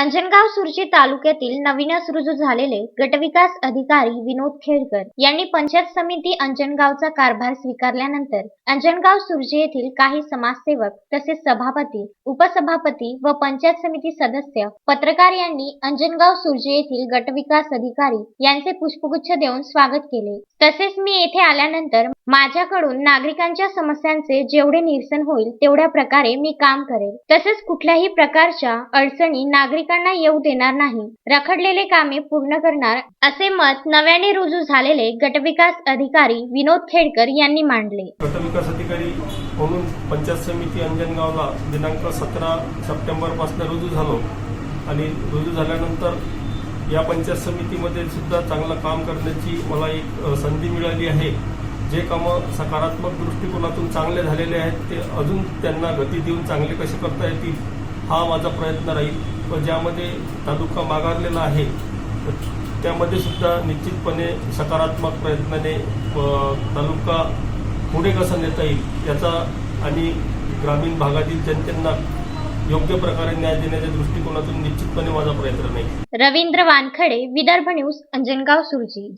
अंजनगाव सुरजी तालुक्यातील नवीनच रुजू झालेले गटविकास अधिकारी विनोद खेडकर यांनी पंचायत समिती अंजनगावचा कारभार स्वीकारल्यानंतर अंजनगाव सुरजी येथील काही समाजसेवक तसेच सभापती उपसभापती व पंचायत समिती सदस्य पत्रकार यांनी अंजनगाव सुरजी येथील गटविकास अधिकारी यांचे पुष्पगुच्छ देऊन स्वागत केले. तसेच मी येथे आल्यानंतर माझ्याकडून नागरिकांच्या समस्यांचे जेवढे निरसन होईल तेवढ्या प्रकारे मी काम करेल. तसेच कुठल्याही प्रकारच्या अडचणी नागरिक नागरिकांना येऊ देणार नाही. रखडलेले कामे पूर्ण करणार असे मत नव्याने रुजू झालेले गटविकास अधिकारी विनोद खेडकर यांनी मांडले. गटविकास अधिकारी म्हणून पंचायत समिती अंजनगावला दिनांक सतरा सप्टेंबरपासून रुजू झालो. आणि रुजू झाल्यानंतर या पंचायत समितीमध्ये सुद्धा चांगलं काम करण्याची मला एक संधी मिळाली आहे. जे कामं सकारात्मक दृष्टिकोनातून चांगले झालेले आहेत ते अजून त्यांना गती देऊन चांगले कसे करता येतील हा माझा प्रयत्न राहील. व ज्यामध्ये तालुका मागारलेला आहे त्यामध्ये सुद्धा निश्चितपणे सकारात्मक प्रयत्नाने तालुका पुढे कसं नेता येईल याचा आणि ग्रामीण भागातील जनतेला योग्य प्रकारे न्याय देण्याच्या दृष्टिकोनातून निश्चितपणे माझा प्रयत्न नाही. रवींद्र वानखडे विदर्भ न्यूज अंजनगाव सुरजी.